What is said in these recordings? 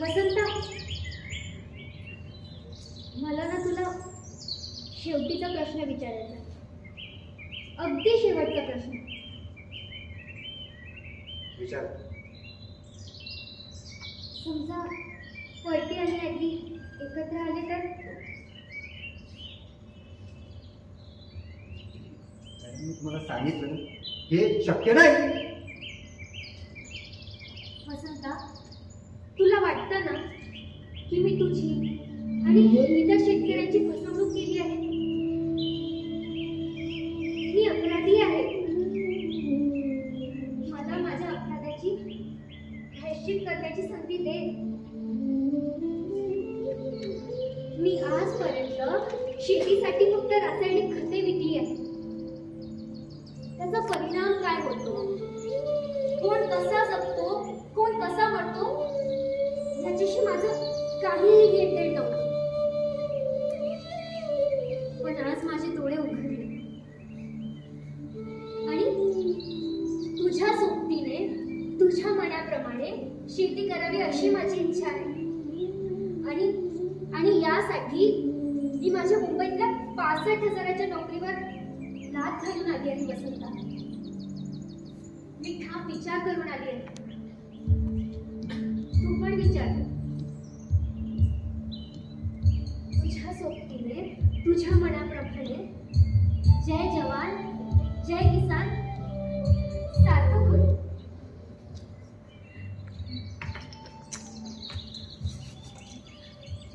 वसंता मला ना तुला शेवटीचा प्रश्न विचारायचा. अगदी शेवटचा प्रश्न. विचार. समजा पळती आणि ॲग्री एकत्र आले तर? मी तुम्हाला सांगितलं हे शक्य नाही वसंता तुला वाटतं ना की मी तुझी आणि इतर शेतकऱ्यांची फसवणूक केली आहे. मी अपराधी आहे. मला माझ्या अपराधाची प्रायश्चित करण्याची संधी दे. मी आजपर्यंत शेतीसाठी फक्त रासायनिक खते विकली आहे त्याचा परिणाम काय होतो? कोण कसा जगतो? कोण कसा मरतो? याच्याशी माझं काहीही घेणदेण नव्हतं. यासाठी मी माझ्या मुंबईतल्या पासष्ट हजाराच्या नोकरीवर लाच घालून आली आहे वसंता. मी ठाम विचार करून आली आहे. तू पण विचार. तुझ्या सोबतीने तुझ्या मनाप्रमाणे जय जवान जय किसान सार्थक होईल.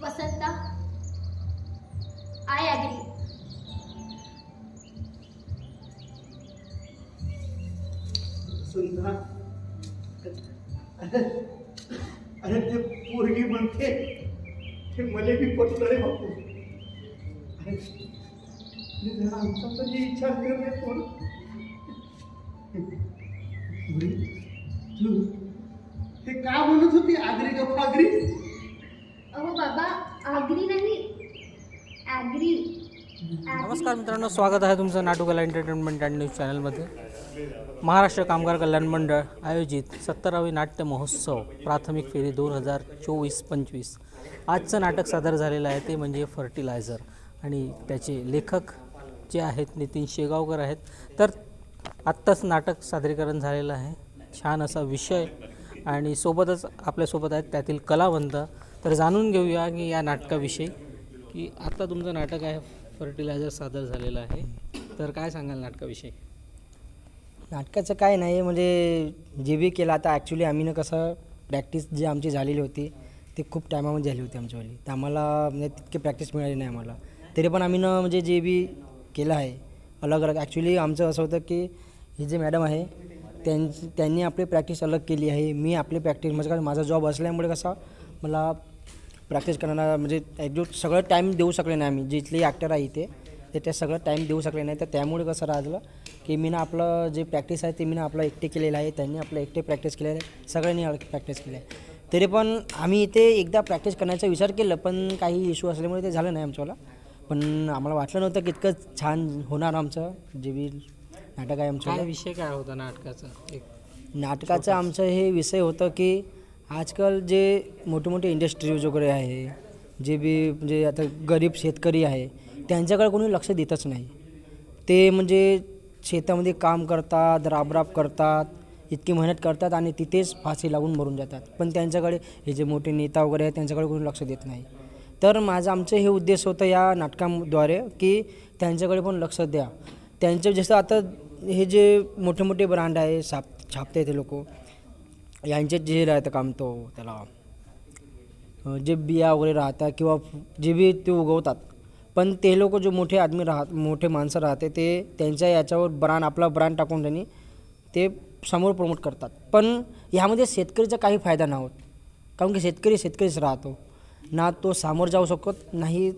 वसंता सुंदरा. अरे ते पोरगी म्हणते ते मले बी पटलं रे बापू. अरे जरा आमचा तरी इच्छा कर रे पोर तू ते का म्हणत होती? आगरी गप नमस्कार मित्रांनो स्वागत आहे तुमचं नाटुकला एंटरटेनमेंट अँड न्यूज चॅनलमध्ये महाराष्ट्र कामगार कल्याण मंडळ आयोजित सत्तरावी नाट्य महोत्सव प्राथमिक फेरी दोन हजार चोवीस पंचवीस. आजचं नाटक सादर झालेलं आहे ते म्हणजे फर्टिलायझर. आणि त्याचे लेखक जे आहेत नितीन शेगावकर आहेत. तर आत्ताच नाटक सादरीकरण झालेलं आहे. छान असा विषय. आणि सोबतच आपल्यासोबत आहेत त्यातील कलावंत. तर जाणून घेऊया की या नाटकाविषयी की आत्ता तुमचं नाटक आहे फर्टिलायझर सादर झालेलं आहे. तर काय सांगाल नाटकाविषयी? नाटकाचं काय नाही म्हणजे जे बी केलं आता ॲक्च्युली आम्ही ना कसं प्रॅक्टिस जी आमची झालेली होती ती खूप टायमामध्ये झाली होती आमच्यावाली. तर आम्हाला म्हणजे तितकी प्रॅक्टिस मिळाली नाही आम्हाला. तरी पण आम्ही ना म्हणजे जे बी केलं आहे अलग अलग. ॲक्च्युली आमचं असं होतं की ही जे मॅडम आहे त्यांची त्यांनी आपली प्रॅक्टिस अलग केली आहे. मी आपली प्रॅक्टिस म्हणजे कसं माझा जॉब असल्यामुळे कसा मला प्रॅक्टिस करण्याला म्हणजे ॲक्च्युअल सगळं टाईम देऊ शकले नाही आम्ही. जिथले ॲक्टर आहे इथे ते ते सगळं टाईम देऊ शकले नाही. तर त्यामुळे कसं राहिलं की मी ना आपलं जे प्रॅक्टिस आहे ते मी ना आपलं एकटे केलेलं आहे. त्यांनी आपलं एकटे प्रॅक्टिस केलेलं आहे. सगळ्यांनी प्रॅक्टिस केलं आहे. तरी पण आम्ही इथे एकदा प्रॅक्टिस करण्याचा विचार केला पण काही इश्यू असल्यामुळे ते झालं नाही आमच्याला पण आम्हाला वाटलं नव्हतं की इतकं छान होणार आमचं जे बी नाटक आहे आमचं विषय काय होता नाटकाचा? एक नाटकाचं आमचं हे विषय होतं की आजकाल जे मोठे मोठे इंडस्ट्रीज वगैरे आहे जे बी म्हणजे आता गरीब शेतकरी आहे त्यांच्याकडे कोणी लक्ष देतच नाही. ते म्हणजे शेतामध्ये काम करतात राबराब करतात इतकी मेहनत करतात आणि तिथेच फाशी लागून मरून जातात. पण त्यांच्याकडे हे जे मोठे नेता वगैरे आहेत त्यांच्याकडे कोणी लक्ष देत नाही. तर माझं आमचं हे उद्देश होतं या नाटकाद्वारे की त्यांच्याकडे पण लक्ष द्या. त्यांचं जसं आता हे जे मोठे मोठे ब्रँड आहे छाप छापते ते लोक यांचे जे राहतं काम तो त्याला. जे बिया वगैरे राहतात किंवा जे बी ते उगवतात. पण ते लोक जो मोठे आदमी राहत मोठे माणसं राहते ते त्यांच्या याच्यावर ब्रांड आपला ब्रँड टाकून त्यांनी ते समोर प्रमोट करतात. पण ह्यामध्ये शेतकरीचा काही फायदा नाही होत. कारण की शेतकरी शेतकरीच राहतो. ना तो सामोर जाऊ शकत नाही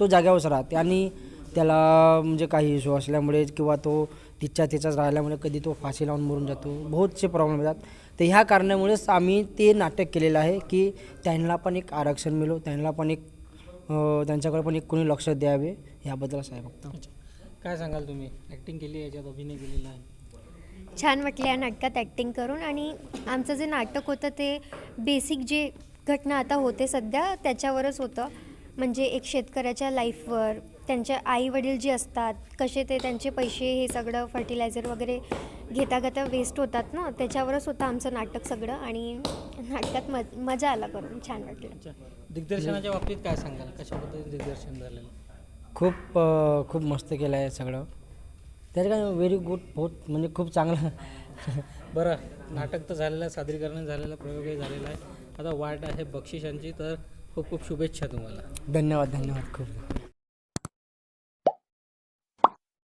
तो जाग्यावरच राहते. आणि त्याला म्हणजे काही इशू असल्यामुळे किंवा तो तिच्या तिच्याच राहिल्यामुळे कधी तो फाशी लावून मरून जातो. बहुतसे प्रॉब्लेम येतात. तर ह्या कारणामुळेच आम्ही ते नाटक केलेलं आहे की त्यांना पण एक आरक्षण मिळो त्यांना पण एक त्यांच्याकडे पण एक कोणी लक्ष द्यावे याबद्दलच आहे फक्त काय सांगाल तुम्ही? ॲक्टिंग केली आहे याच्यात अभिनय केलेला आहे. छान वाटलं या नाटकात ॲक्टिंग करून आणि आमचं जे नाटक होतं ते बेसिक जे घटना आता होते सध्या त्याच्यावरच होतं. म्हणजे एक शेतकऱ्याच्या लाईफवर त्यांचे आई वडील जे असतात कसे ते त्यांचे पैसे हे सगळं फर्टिलायझर वगैरे घेता घेता वेस्ट होतात ना त्याच्यावरच होतं आमचं नाटक सगळं आणि नाटकात मज मजा आला करून छान वाटलं. अच्छा. दिग्दर्शनाच्या बाबतीत काय सांगाल? कशा पद्धतीने दिग्दर्शन झालेलं? खूप अं, खूप मस्त केलं आहे सगळं. त्याचं काय व्हेरी गुड बहुत म्हणजे खूप चांगलं. बरं नाटक तर झालेलं आहे सादरीकरण झालेलं प्रयोगही झालेला आहे. आता वाट आहे बक्षिसांची तर खूप खूप शुभेच्छा तुम्हाला. धन्यवाद धन्यवाद खूप.